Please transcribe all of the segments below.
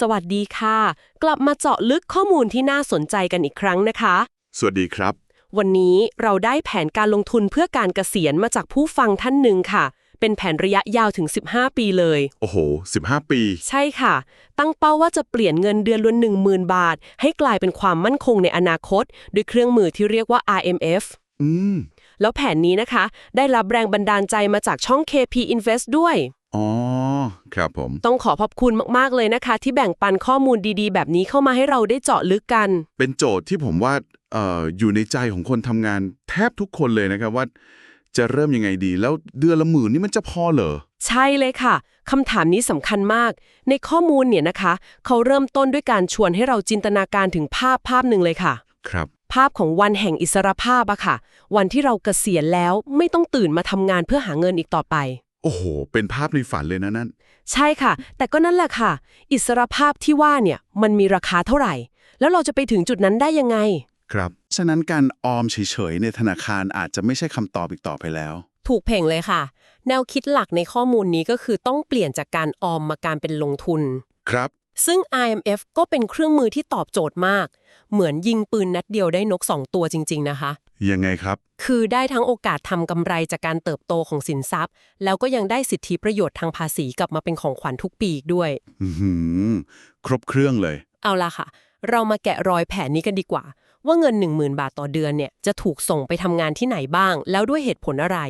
สวัสดีค่ะ กลับมาเจาะลึกข้อมูลที่น่าสนใจกันอีกครั้งนะคะ สวัสดีครับ วันนี้เราได้แผนการลงทุนเพื่อการเกษียณมาจากผู้ฟังท่านหนึ่งค่ะ เป็นแผนระยะยาวถึง 15 ปีเลย โอ้โห 15 ปี ใช่ค่ะ ตั้งเป้าว่าจะเปลี่ยนเงินเดือนละ10,000 บาท ให้กลายเป็นความมั่นคงในอนาคต ด้วยเครื่องมือที่เรียกว่า RMF อืม แล้วแผนนี้นะคะ ได้รับแรงบันดาลใจมาจากช่อง KP Invest ด้วย อ๋อ ครับผม ต้องขอขอบคุณมาก ๆ เลยนะคะ ที่แบ่งปันข้อมูลดีๆ แบบนี้เข้ามาให้เราได้เจาะลึกกัน เป็นโจทย์ที่ผมว่าเอ่ออยู่ในใจของคนทำงานแทบทุกคนเลยนะครับว่า จะเริ่มยังไงดี แล้วเดือนละหมื่นนี่มันจะพอเหรอ ใช่เลยค่ะคำถามนี้สำคัญมาก ในข้อมูลเนี่ยนะคะ เขาเริ่มต้นด้วยการชวนให้เราจินตนาการถึงภาพภาพหนึ่งเลยค่ะ ครับ ภาพของวันแห่งอิสรภาพอะค่ะ วันที่เราเกษียณแล้วไม่ต้องตื่นมาทำงานเพื่อหาเงินอีกต่อไป โอ้โห เป็นภาพในฝันเลยนะนั่น ใช่ค่ะ แต่ก็นั่นแหละค่ะ อิสรภาพที่ว่าเนี่ยมันมีราคาเท่าไหร่ แล้วเราจะไปถึงจุดนั้นได้ยังไง ครับ ฉะนั้นการออมเฉยๆในธนาคารอาจจะไม่ใช่คำตอบอีกต่อไปแล้ว ถูกเพ่งเลยค่ะ แนวคิดหลักในข้อมูลนี้ก็คือต้องเปลี่ยนจากการออมมาการเป็นลงทุน ครับ ซึ่ง IMF ก็เป็นเครื่องมือที่ตอบโจทย์มาก เหมือนยิงปืนนัดเดียวได้นก2ตัวจริง ๆ นะคะ ยังไงครับ คือได้ทั้งโอกาสทำกำไรจากการเติบโตของสินทรัพย์ แล้วก็ยังได้สิทธิประโยชน์ทางภาษีกลับมาเป็นของขวัญทุกปีอีกด้วย อือหือครบเครื่องเลย เอาล่ะค่ะ เรามาแกะรอยแผนนี้กันดีกว่า ว่าเงิน 10,000 บาทต่อเดือนเนี่ยจะถูกส่งไปทำงานที่ไหนบ้าง แล้วด้วยเหตุผลอะไร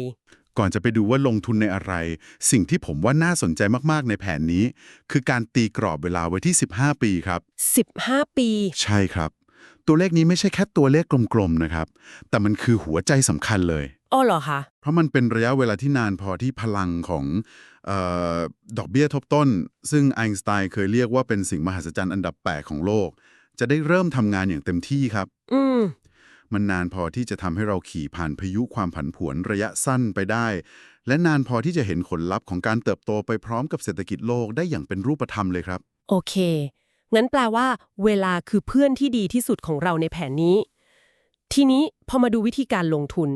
ก่อนจะไปดูว่าลงทุนในอะไร สิ่งที่ผมว่าน่าสนใจมากๆในแผนนี้ คือการตีกรอบเวลาไว้ที่ 15 ปีครับ 15 ปี ใช่ครับ ตัวเลขนี้ไม่ใช่แค่ตัวเลขกลมๆนะครับ แต่มันคือหัวใจสำคัญเลยอ้อเหรอคะ เพราะมันเป็นระยะเวลาที่นานพอที่พลังของเออดอกเบี้ยทบต้น ซึ่งไอน์สไตน์เคยเรียกว่าเป็นสิ่งมหัศจรรย์อันดับ8ของโลก จะได้เริ่มทำงานอย่างเต็มที่ครับ อืมมันนานพอที่จะทำให้เราขี่ผ่านพายุความผันผวนระยะสั้นไปได้ และนานพอที่จะเห็นผลลัพธ์ของการเติบโตไปพร้อมกับเศรษฐกิจโลกได้อย่างเป็นรูปธรรมเลยครับ โอเค งั้นแปลว่า เวลาคือเพื่อนที่ดีที่สุดของเราในแผนนี้ ทีนี้พอมาดูวิธีการลงทุน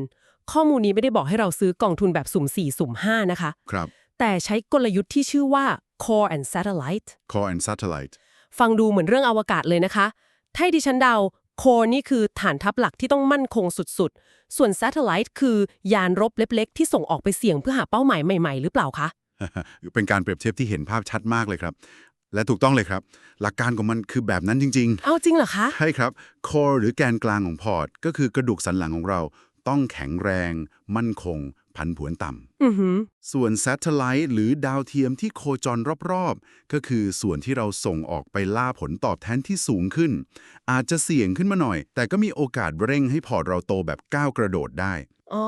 ข้อมูลนี้ไม่ได้บอกให้เราซื้อกองทุนแบบสุ่ม 4 สุ่ม 5 นะคะ ครับ แต่ใช้กลยุทธ์ที่ชื่อว่า core and satellite Core and Satellite ฟังดูเหมือนเรื่องอวกาศเลยนะคะ ถ้าให้ดิฉันเดา core นี่คือฐานทัพหลักที่ต้องมั่นคงสุดๆ ส่วน satellite คือยานรบเล็กๆ ที่ส่งออกไปเสี่ยงเพื่อหาเป้าหมายใหม่ๆ หรือเปล่าคะ เป็นการเปรียบเทียบที่เห็นภาพชัดมากเลยครับ และถูกต้องเลยครับ หลักการของมันคือแบบนั้นจริง ๆ เอาจริงเหรอคะ ใช่ครับ core หรือแกนกลางของพอร์ต ก็คือกระดูกสันหลังของเรา ต้องแข็งแรง มั่นคงผันผวนต่ำอือหือ ส่วน Satellite หรือดาวเทียมที่โคจรรอบๆ ก็คือส่วนที่เราส่งออกไปล่าผลตอบแทนที่สูงขึ้น อาจจะเสี่ยงขึ้นมาหน่อย แต่ก็มีโอกาสเร่งให้พอร์ตเราโตแบบก้าวกระโดดได้ อ๋อ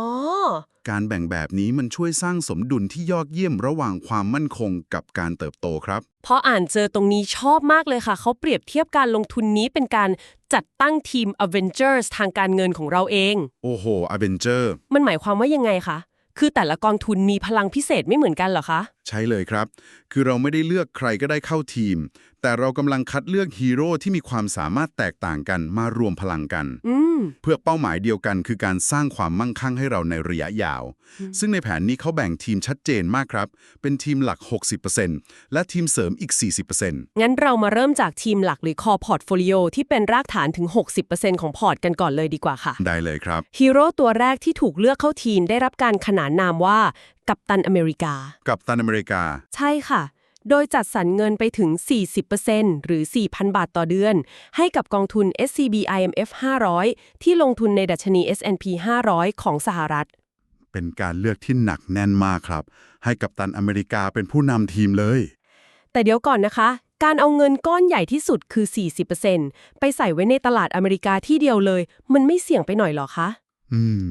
การแบ่งแบบนี้มันช่วยสร้างสมดุลที่ยอดเยี่ยมระหว่างความมั่นคงกับการเติบโตครับ พออ่านเจอตรงนี้ชอบมากเลยค่ะ เขาเปรียบเทียบการลงทุนนี้เป็นการจัดตั้งทีม Avengers ทางการเงินของเราเอง โอ้โห Avenger มันหมายความว่ายังไงคะ คือแต่ละกองทุนมีพลังพิเศษไม่เหมือนกันเหรอคะ ใช่เลยครับ คือเราไม่ได้เลือกใครก็ได้เข้าทีม แต่เรากำลังคัดเลือกฮีโร่ที่มีความสามารถแตกต่างกันมารวมพลังกันอืมเพื่อเป้าหมายเดียวกันคือการสร้างความมั่งคั่งให้เราในระยะยาว ซึ่งในแผนนี้เขาแบ่งทีมชัดเจนมากครับ เป็นทีมหลัก 60%และทีมเสริมอีก 40%งั้นเรามาเริ่มจากทีมหลักหรือ core portfolio ที่เป็นรากฐานถึง 60%ของพอร์ตกันก่อนเลยดีกว่าค่ะ ได้เลยครับฮีโร่ตัวแรกที่ถูกเลือกเข้าทีมได้รับการขนานนามว่า กัปตันอเมริกา กับตันอเมริกา ใช่ค่ะ โดยจัดสรรเงินไปถึง 40%หรือ 4,000 บาทต่อเดือน ให้กับกองทุน SCB IMF 500 ที่ลงทุนในดัชนี S&P 500 ของสหรัฐ เป็นการเลือกที่หนักแน่นมากครับ ให้กับตันอเมริกาเป็นผู้นำทีมเลย แต่เดี๋ยวก่อนนะคะ การเอาเงินก้อนใหญ่ที่สุดคือ 40%ไปใส่ไว้ในตลาดอเมริกาที่เดียวเลย มันไม่เสี่ยงไปหน่อยหรอคะ อืม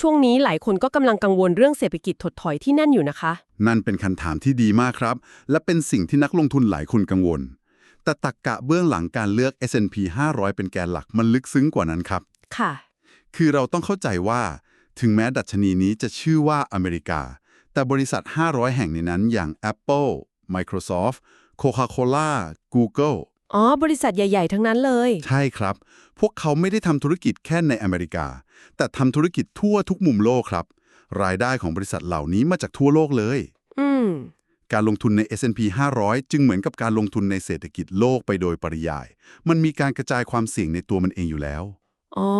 ช่วงนี้หลายคนก็กำลังกังวลเรื่องเศรษฐกิจถดถอยที่นั่นอยู่นะคะ นั่นเป็นคำถามที่ดีมากครับ และเป็นสิ่งที่นักลงทุนหลายคนกังวล แต่ตักกะเบื้องหลังการเลือก S&P 500 เป็นแกนหลักมันลึกซึ้งกว่านั้นครับ ค่ะ คือเราต้องเข้าใจว่า ถึงแม้ดัชนีนี้จะชื่อว่าอเมริกา แต่บริษัท 500 แห่งในนั้นอย่าง Apple Microsoft Coca-Cola Google อ๋อ บริษัทใหญ่ ๆ ทั้งนั้นเลย ใช่ครับ พวกเขาไม่ได้ทำธุรกิจแค่ในอเมริกา แต่ทำธุรกิจทั่วทุกมุมโลกครับ รายได้ของบริษัทเหล่านี้มาจากทั่วโลกเลย อืม การลงทุนใน S&P 500 จึงเหมือนกับการลงทุนในเศรษฐกิจโลกไปโดยปริยาย มันมีการกระจายความเสี่ยงในตัวมันเองอยู่แล้ว อ๋อ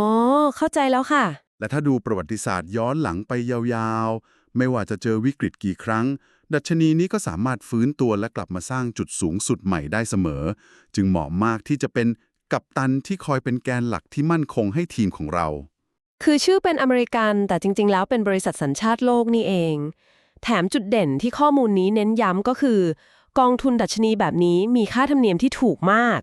เข้าใจแล้วค่ะ และถ้าดูประวัติศาสตร์ย้อนหลังไปยาวๆ ไม่ว่าจะเจอวิกฤตกี่ครั้ง ดัชนีนี้ก็สามารถฟื้นตัวและกลับมาสร้างจุดสูงสุดใหม่ได้เสมอ จึงเหมาะมากที่จะเป็นกัปตันที่คอยเป็นแกนหลักที่มั่นคงให้ทีมของเรา คือชื่อเป็นอเมริกันแต่จริง ๆ แล้วเป็นบริษัทสัญชาติโลกนี่เอง แถมจุดเด่นที่ข้อมูลนี้เน้นย้ำก็คือ กองทุนดัชนีแบบนี้มีค่าธรรมเนียมที่ถูกมาก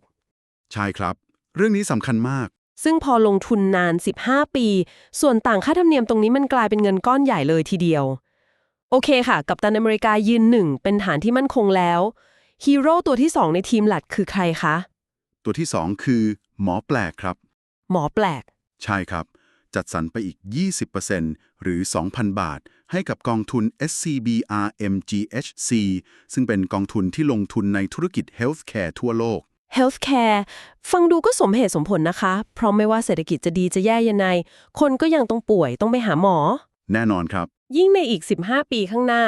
ใช่ครับ เรื่องนี้สำคัญมาก ซึ่งพอลงทุนนาน 15 ปี ส่วนต่างค่าธรรมเนียมตรงนี้มันกลายเป็นเงินก้อนใหญ่เลยทีเดียว โอเคค่ะ กับตันอเมริกายืนหนึ่งเป็นฐานที่มั่นคงแล้วฮีโร่ตัวที่2ในทีมหลักคือใครคะ ตัวที่2คือหมอแปลกครับ หมอแปลก ใช่ครับ จัดสรรไปอีก 20%หรือ 2,000 บาท ให้กับกองทุน SCBRMGHC ซึ่งเป็นกองทุนที่ลงทุนในธุรกิจ Healthcare ทั่วโลก Healthcare ฟังดูก็สมเหตุสมผลนะคะ เพราะไม่ว่าเศรษฐกิจจะดีจะแย่ยังไง คนก็ยังต้องป่วยต้องไปหาหมอ แน่นอนครับ ยิ่งในอีก 15 ปีข้างหน้า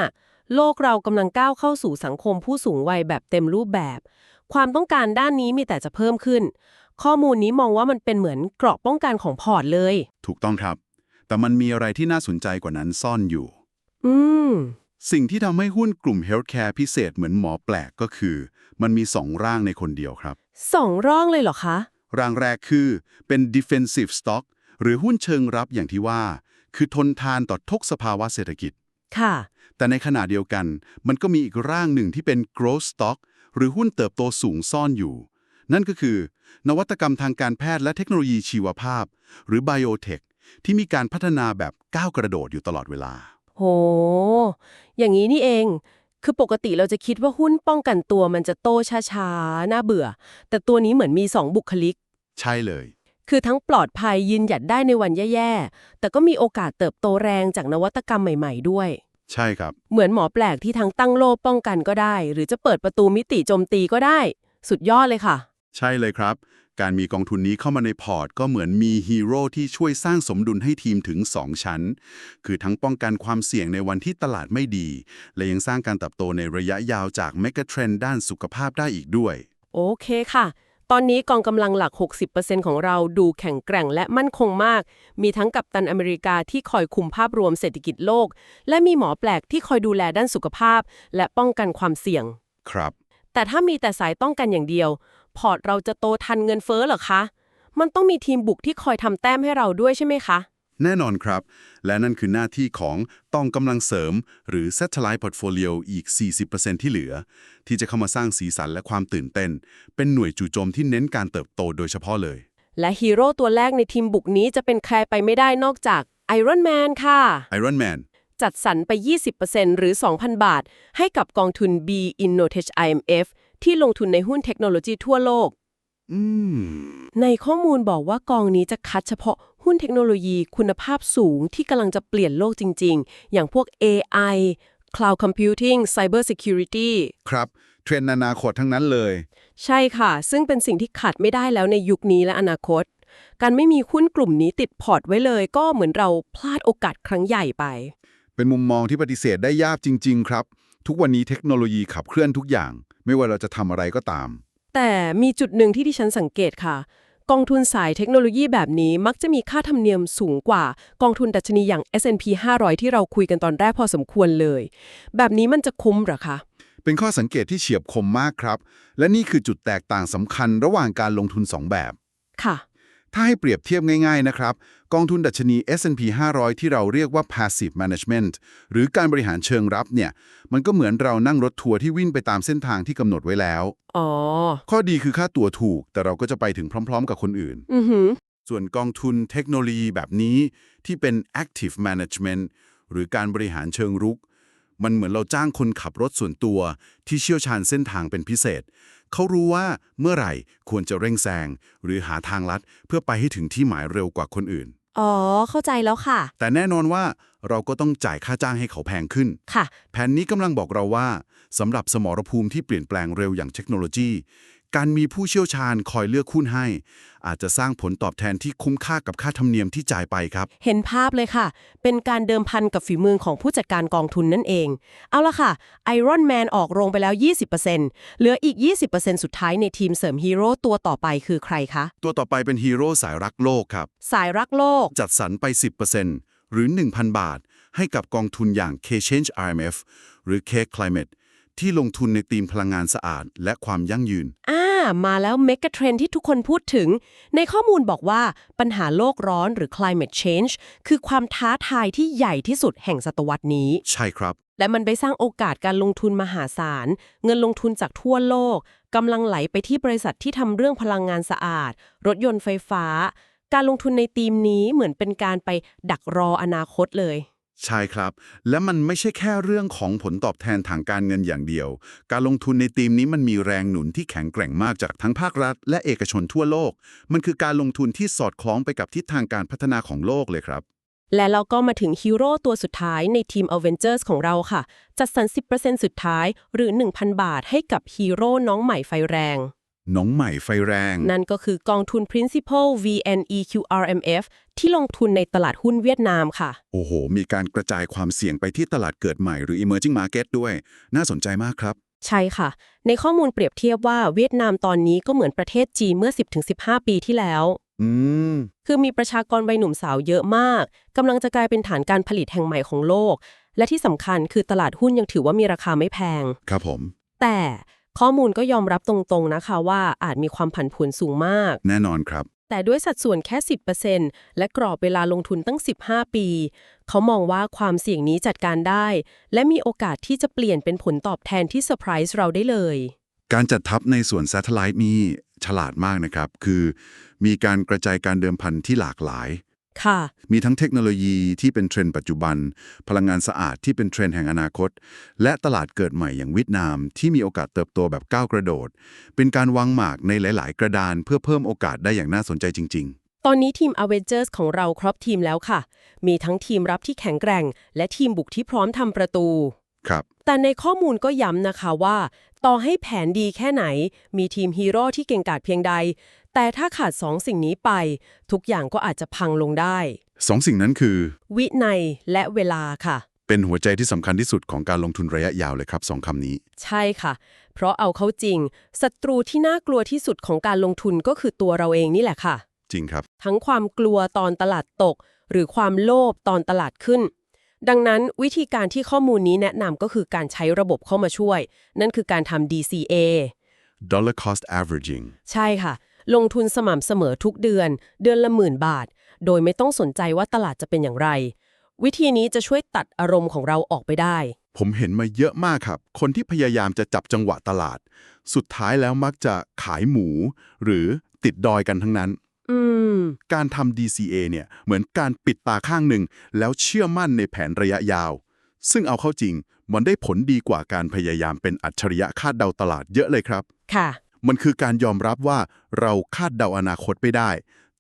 โลกเรากำลังก้าวเข้าสู่สังคมผู้สูงวัยแบบเต็มรูปแบบ ความต้องการด้านนี้มีแต่จะเพิ่มขึ้น ข้อมูลนี้มองว่ามันเป็นเหมือนเกราะป้องกันของพอร์ตเลย ถูกต้องครับ แต่มันมีอะไรที่น่าสนใจกว่านั้นซ่อนอยู่ อืม สิ่งที่ทำให้หุ้นกลุ่ม Healthcare พิเศษเหมือนหมอแปลกก็คือ มันมีสองร่างในคนเดียวครับ สองร่องเลยเหรอคะ ร่างแรกคือเป็น defensive stock หรือหุ้นเชิงรับอย่างที่ว่า คือทนทานต่อทุกสภาวะเศรษฐกิจ ค่ะ แต่ในขณะเดียวกัน มันก็มีอีกร่างหนึ่งที่เป็น growth stock หรือหุ้นเติบโตสูงซ่อนอยู่ นั่นก็คือ นวัตกรรมทางการแพทย์และเทคโนโลยีชีวภาพ หรือ biotech ที่มีการพัฒนาแบบก้าวกระโดดอยู่ตลอดเวลา โห อย่างนี้นี่เอง คือปกติเราจะคิดว่าหุ้นป้องกันตัวมันจะโตช้าๆ น่าเบื่อ แต่ตัวนี้เหมือนมีสองบุคลิก ใช่เลย คือทั้งปลอดภัยยืนหยัดได้ในวันแย่ๆ แต่ก็มีโอกาสเติบโตแรงจากนวัตกรรมใหม่ ๆ ด้วย ใช่ครับ เหมือนหมอแปลกที่ทั้งตั้งโล่ป้องกันก็ได้ หรือจะเปิดประตูมิติโจมตีก็ได้ สุดยอดเลยค่ะ ใช่เลยครับ การมีกองทุนนี้เข้ามาในพอร์ต ก็เหมือนมีฮีโร่ที่ช่วยสร้างสมดุลให้ทีมถึง 2 ชั้น คือทั้งป้องกันความเสี่ยงในวันที่ตลาดไม่ดี และยังสร้างการเติบโตในระยะยาวจากเมกะเทรนด์ด้านสุขภาพได้อีกด้วย โอเคค่ะ ตอนนี้กองกำลังหลัก 60%ของเราดูแข็งแกร่งและมั่นคงมาก มีทั้งกัปตันอเมริกาที่คอยคุมภาพรวมเศรษฐกิจโลก และมีหมอแปลกที่คอยดูแลด้านสุขภาพ และป้องกันความเสี่ยง ครับ แต่ถ้ามีแต่สายต้องกันอย่างเดียว พอร์ตเราจะโตทันเงินเฟ้อเหรอคะ มันต้องมีทีมบุกที่คอยทำแต้มให้เราด้วยใช่ไหมคะ แน่นอนครับ และนั่นคือหน้าที่ของต้องกำลังเสริม หรือ Satellite Portfolio อีก 40%ที่เหลือ ที่จะเข้ามาสร้างสีสันและความตื่นเต้น เป็นหน่วยจู่โจมที่เน้นการเติบโตโดยเฉพาะเลย และฮีโร่ตัวแรกในทีมบุกนี้จะเป็นใครไปไม่ได้นอกจาก Iron Man ค่ะ Iron Man จัดสรรไป 20%หรือ 2,000 บาท ให้กับกองทุน B Innotech IMF ที่ลงทุนในหุ้นเทคโนโลยีทั่วโลกอืมในข้อมูลบอกว่ากองนี้จะคัดเฉพาะ หุ้นเทคโนโลยีคุณภาพสูงที่กำลังจะเปลี่ยนโลกจริง ๆ อย่างพวก AI Cloud Computing Cyber Security ครับ เทรนด์อนาคตทั้งนั้นเลย ใช่ค่ะ ซึ่งเป็นสิ่งที่ขาดไม่ได้แล้วในยุคนี้และอนาคต การไม่มีหุ้นกลุ่มนี้ติดพอร์ตไว้เลย ก็เหมือนเราพลาดโอกาสครั้งใหญ่ไป เป็นมุมมองที่ปฏิเสธได้ยากจริง ๆ ครับ ทุกวันนี้เทคโนโลยีขับเคลื่อนทุกอย่าง ไม่ว่าเราจะทำอะไรก็ตาม แต่มีจุดหนึ่งที่ดิฉันสังเกตค่ะ กองทุนสายเทคโนโลยีแบบนี้มักจะมีค่าธรรมเนียมสูงกว่ากองทุนดัชนีอย่าง S&P 500 ที่เราคุยกันตอนแรกพอสมควรเลย แบบนี้มันจะคุ้มเหรอคะ เป็นข้อสังเกตที่เฉียบคมมากครับ และนี่คือจุดแตกต่างสำคัญระหว่างการลงทุน 2 แบบ ค่ะ ถ้าให้เปรียบเทียบง่ายๆนะครับ กองทุนดัชนี S&P 500 ที่เราเรียกว่า passive management หรือการบริหารเชิงรับเนี่ย มันก็เหมือนเรานั่งรถทัวร์ที่วิ่งไปตามเส้นทางที่กำหนดไว้แล้ว อ๋อ ข้อดีคือค่าตั๋วถูก แต่เราก็จะไปถึงพร้อม ๆ กับคนอื่น อือหือ ส่วนกองทุนเทคโนโลยีแบบนี้ที่เป็น active management หรือการบริหารเชิงรุก มันเหมือนเราจ้างคนขับรถส่วนตัวที่เชี่ยวชาญเส้นทางเป็นพิเศษ เขารู้ว่าเมื่อไหร่ควรจะเร่งแซงหรือหาทางลัดเพื่อไปให้ถึงที่หมายเร็วกว่าคนอื่น อ๋อ เข้าใจแล้วค่ะ แต่แน่นอนว่าเราก็ต้องจ่ายค่าจ้างให้เขาแพงขึ้น ค่ะ แผนนี้กำลังบอกเราว่าสำหรับสมรภูมิที่เปลี่ยนแปลงเร็วอย่างเทคโนโลยี การมีผู้เชี่ยวชาญคอยเลือกหุ้นให้ อาจจะสร้างผลตอบแทนที่คุ้มค่ากับค่าธรรมเนียมที่จ่ายไปครับ เห็นภาพเลยค่ะ เป็นการเดิมพันกับฝีมือของผู้จัดการกองทุนนั่นเอง เอาละค่ะไอรอนแมนออกโรงไปแล้ว 20%เหลืออีก 20%สุดท้ายในทีมเสริมฮีโร่ตัวต่อไปคือใครคะ ตัวต่อไปเป็นฮีโร่สายรักโลกครับ สายรักโลก จัดสรรไป 10%หรือ 1,000 บาท ให้กับกองทุนอย่าง K-Change IMF หรือ K Climate ที่ลงทุนในธีมพลังงานสะอาด และความยั่งยืน อ่า มาแล้วเมกะเทรนที่ทุกคนพูดถึง ในข้อมูลบอกว่าปัญหาโลกร้อนหรือ climate change คือความท้าทายที่ใหญ่ที่สุดแห่งศตวรรษนี้ ใช่ครับ และมันไปสร้างโอกาสการลงทุนมหาศาล เงินลงทุนจากทั่วโลกกำลังไหลไปที่บริษัทที่ทำเรื่องพลังงานสะอาด รถยนต์ไฟฟ้า การลงทุนในธีมนี้เหมือนเป็นการไปดักรออนาคตเลย ใช่ครับ และมันไม่ใช่แค่เรื่องของผลตอบแทนทางการเงินอย่างเดียว การลงทุนในธีมนี้มันมีแรงหนุนที่แข็งแกร่งมากจากทั้งภาครัฐ และเอกชนทั่วโลก มันคือการลงทุนที่สอดคล้องไปกับทิศทางการพัฒนาของโลกเลยครับ และเราก็มาถึงฮีโร่ตัวสุดท้ายในทีม Avengers ของเราค่ะ จัดสรร 10%สุดท้ายหรือ 1,000 บาทให้กับฮีโร่น้องใหม่ไฟแรง น้องใหม่ไฟแรง นั่นก็คือกองทุน Principal VNEQRMF ที่ลงทุนในตลาดหุ้นเวียดนามค่ะ โอ้โห มีการกระจายความเสี่ยงไปที่ตลาดเกิดใหม่หรือ emerging market ด้วย น่าสนใจมากครับ ใช่ค่ะ ในข้อมูลเปรียบเทียบว่าเวียดนามตอนนี้ก็เหมือนประเทศจีนเมื่อ 10-15 ปีที่แล้ว อืม คือมีประชากรวัยหนุ่มสาวเยอะมากกำลังจะกลายเป็นฐานการผลิตแห่งใหม่ของโลก และที่สำคัญคือตลาดหุ้นยังถือว่ามีราคาไม่แพง ครับผม แต่ ข้อมูลก็ยอมรับตรงๆนะคะว่าอาจมีความผันผวนสูงมาก แน่นอนครับ แต่ด้วยสัดส่วนแค่ 10%และกรอบเวลาลงทุนตั้ง 15 ปี เขามองว่าความเสี่ยงนี้จัดการได้ และมีโอกาสที่จะเปลี่ยนเป็นผลตอบแทนที่เซอร์ไพรส์เราได้เลย การจัดทับในส่วน Satellite นี่ฉลาดมากนะครับ คือ มีการกระจายการเดิมพันที่หลากหลาย ค่ะ มีทั้งเทคโนโลยีที่เป็นเทรนด์ปัจจุบัน พลังงานสะอาดที่เป็นเทรนด์แห่งอนาคต และตลาดเกิดใหม่อย่างเวียดนาม ที่มีโอกาสเติบโตแบบก้าวกระโดด เป็นการวางหมากในหลาย ๆ กระดานเพื่อเพิ่มโอกาสได้อย่างน่าสนใจจริงตอนนี้ทีม Avengers ของเราครบทีมแล้วค่ะ มีทั้งทีมรับที่แข็งแกร่ง และทีมบุกที่พร้อมทำประตูๆครับ แต่ในข้อมูลก็ย้ำนะคะว่า ต่อให้แผนดีแค่ไหน มีทีมฮีโร่ที่เก่งกาจเพียงใด แต่ถ้าขาดสองสิ่งนี้ไป ทุกอย่างก็อาจจะพังลงได้ สองสิ่งนั้นคือ วินัยและเวลาค่ะ เป็นหัวใจที่สำคัญที่สุดของการลงทุนระยะยาวเลยครับสองคำนี้ ใช่ค่ะ เพราะเอาเข้าจริงศัตรูที่น่ากลัวที่สุดของการลงทุนก็คือตัวเราเองนี่แหละค่ะ จริงครับ ทั้งความกลัวตอนตลาดตก หรือความโลภตอนตลาดขึ้นดังนั้นวิธีการที่ข้อมูลนี้แนะนำก็คือการใช้ระบบเข้ามาช่วย นั่นคือการทำ DCA dollar cost averaging ใช่ค่ะ ลงทุนสม่ำเสมอทุกเดือน เดือนละหมื่นบาท โดยไม่ต้องสนใจว่าตลาดจะเป็นอย่างไร วิธีนี้จะช่วยตัดอารมณ์ของเราออกไปได้ ผมเห็นมาเยอะมากครับ คนที่พยายามจะจับจังหวะตลาด สุดท้ายแล้วมักจะขายหมู หรือติดดอยกันทั้งนั้นอืมการทำ DCA เนี่ยเหมือนการปิดตาข้างหนึ่ง แล้วเชื่อมั่นในแผนระยะยาว ซึ่งเอาเข้าจริง มันได้ผลดีกว่าการพยายามเป็นอัจฉริยะคาดเดาตลาดเยอะเลยครับ ค่ะ มันคือการยอมรับว่าเราคาดเดาอนาคตไม่ได้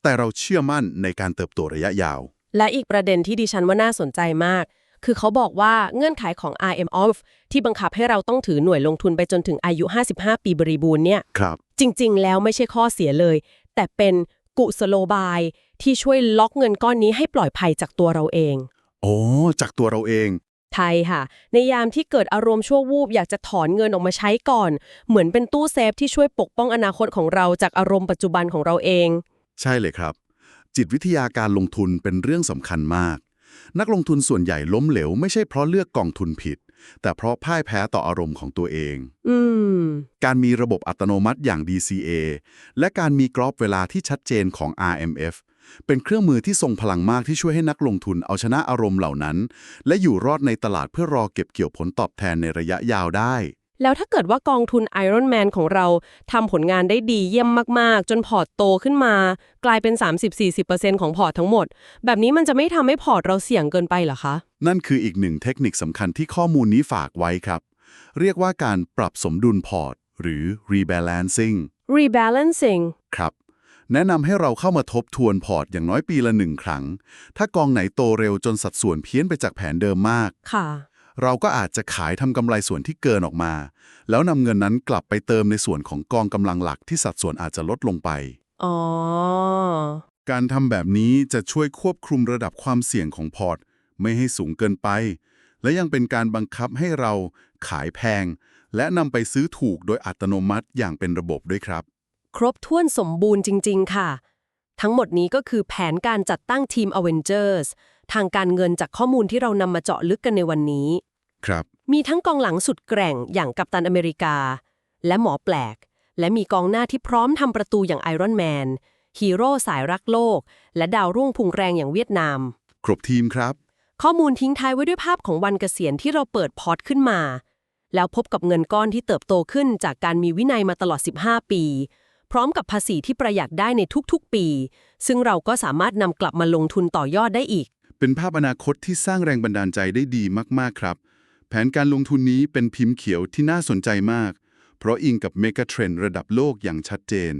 แต่เราเชื่อมั่นในการเติบโตระยะยาว และอีกประเด็นที่ดิฉันว่าน่าสนใจมาก คือเขาบอกว่าเงื่อนไขของ IMF ที่บังคับให้เราต้องถือหน่วยลงทุนไปจนถึงอายุ 55 ปีบริบูรณ์เนี่ยครับ จริง ๆ แล้วไม่ใช่ข้อเสียเลย แต่เป็นกุสโลบายที่ช่วยล็อกเงินก้อนนี้ให้ปลอดภัยจากตัวเราเอง โอ้ จากตัวเราเอง ไทยค่ะ ในยามที่เกิดอารมณ์ชั่ววูบอยากจะถอนเงินออกมาใช้ก่อน เหมือนเป็นตู้เซฟที่ช่วยปกป้องอนาคตของเราจากอารมณ์ปัจจุบันของเราเอง ใช่เลยครับ จิตวิทยาการลงทุนเป็นเรื่องสำคัญมาก นักลงทุนส่วนใหญ่ล้มเหลว ไม่ใช่เพราะเลือกกองทุนผิด แต่เพราะพ่ายแพ้ต่ออารมณ์ของตัวเอง อืมการมีระบบอัตโนมัติอย่าง DCA และการมีกรอบเวลาที่ชัดเจนของ RMF เป็นเครื่องมือที่ทรงพลังมากที่ช่วยให้นักลงทุนเอาชนะอารมณ์เหล่านั้น และอยู่รอดในตลาดเพื่อรอเก็บเกี่ยวผลตอบแทนในระยะยาวได้ แล้วถ้าเกิดว่ากองทุน Iron Man ของเราทำผลงานได้ดีเยี่ยมมาก ๆ จนพอร์ตโตขึ้นมา กลายเป็น 30-40%ของพอร์ตทั้งหมด แบบนี้มันจะไม่ทำให้พอร์ตเราเสี่ยงเกินไปเหรอคะ นั่นคืออีกหนึ่งเทคนิคสำคัญที่ข้อมูลนี้ฝากไว้ครับ เรียกว่าการปรับสมดุลพอร์ตหรือ rebalancing rebalancing ครับ แนะนำให้เราเข้ามาทบทวนพอร์ตอย่างน้อยปีละหนึ่งครั้ง ถ้ากองไหนโตเร็วจนสัดส่วนเพี้ยนไปจากแผนเดิมมาก ค่ะ เราก็อาจจะขายทำกำไรส่วนที่เกินออกมา แล้วนำเงินนั้นกลับไปเติมในส่วนของกองกำลังหลักที่สัดส่วนอาจจะลดลงไป อ๋อ การทำแบบนี้จะช่วยควบคุมระดับความเสี่ยงของพอร์ต ไม่ให้สูงเกินไป และยังเป็นการบังคับให้เราขายแพง และนำไปซื้อถูกโดยอัตโนมัติอย่างเป็นระบบด้วยครับ ครบถ้วนสมบูรณ์จริง ๆ ค่ะ ทั้งหมดนี้ก็คือแผนการจัดตั้งทีม Avengers ทางการเงินจากข้อมูลที่เรานำมาเจาะลึกกันในวันนี้ ครับ มีทั้งกองหลังสุดแกร่งอย่างกัปตันอเมริกา และหมอแปลก และมีกองหน้าที่พร้อมทำประตูอย่างไอรอนแมนฮีโร่สายรักโลก และดาวรุ่งพุงแรงอย่างเวียดนาม ครบทีมครับ ข้อมูลทิ้งท้ายไว้ด้วยภาพของวันเกษียณที่เราเปิดพอร์ตขึ้นมา แล้วพบกับเงินก้อนที่เติบโตขึ้นจากการมีวินัยมาตลอด 15 ปี พร้อมกับภาษีที่ประหยัดได้ในทุกๆปี ซึ่งเราก็สามารถนำกลับมาลงทุนต่อยอดได้อีก เป็นภาพอนาคตที่สร้างแรงบันดาลใจได้ดีมากๆครับ แผนการลงทุนนี้เป็นพิมพ์เขียวที่น่าสนใจมาก เพราะอิงกับเมกะเทรนด์ระดับโลกอย่างชัดเจน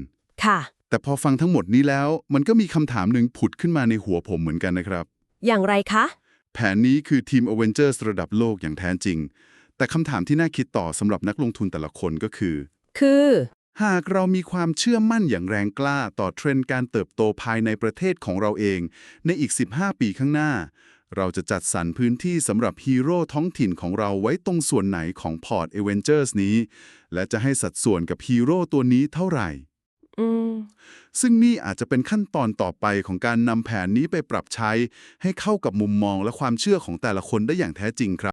ค่ะ แต่พอฟังทั้งหมดนี้แล้ว มันก็มีคำถามหนึ่งผุดขึ้นมาในหัวผมเหมือนกันนะครับ อย่างไรคะ แผนนี้คือทีม Avengers ระดับโลกอย่างแท้จริง แต่คำถามที่น่าคิดต่อสำหรับนักลงทุนแต่ละคนก็คือ คือ หากเรามีความเชื่อมั่นอย่างแรงกล้าต่อเทรนด์การเติบโตภายในประเทศของเราเอง ในอีก 15 ปีข้างหน้า เราจะจัดสรรพื้นที่สำหรับฮีโร่ท้องถิ่นของเราไว้ตรงส่วนไหนของพอร์ต Avengers นี้ และจะให้สัดส่วนกับฮีโร่ตัวนี้เท่าไหร่ซึ่งนี่อาจจะเป็นขั้นตอนต่อไปของการนำแผนนี้ไปปรับใช้ ให้เข้ากับมุมมองและความเชื่อของแต่ละคนได้อย่างแท้จริงครับ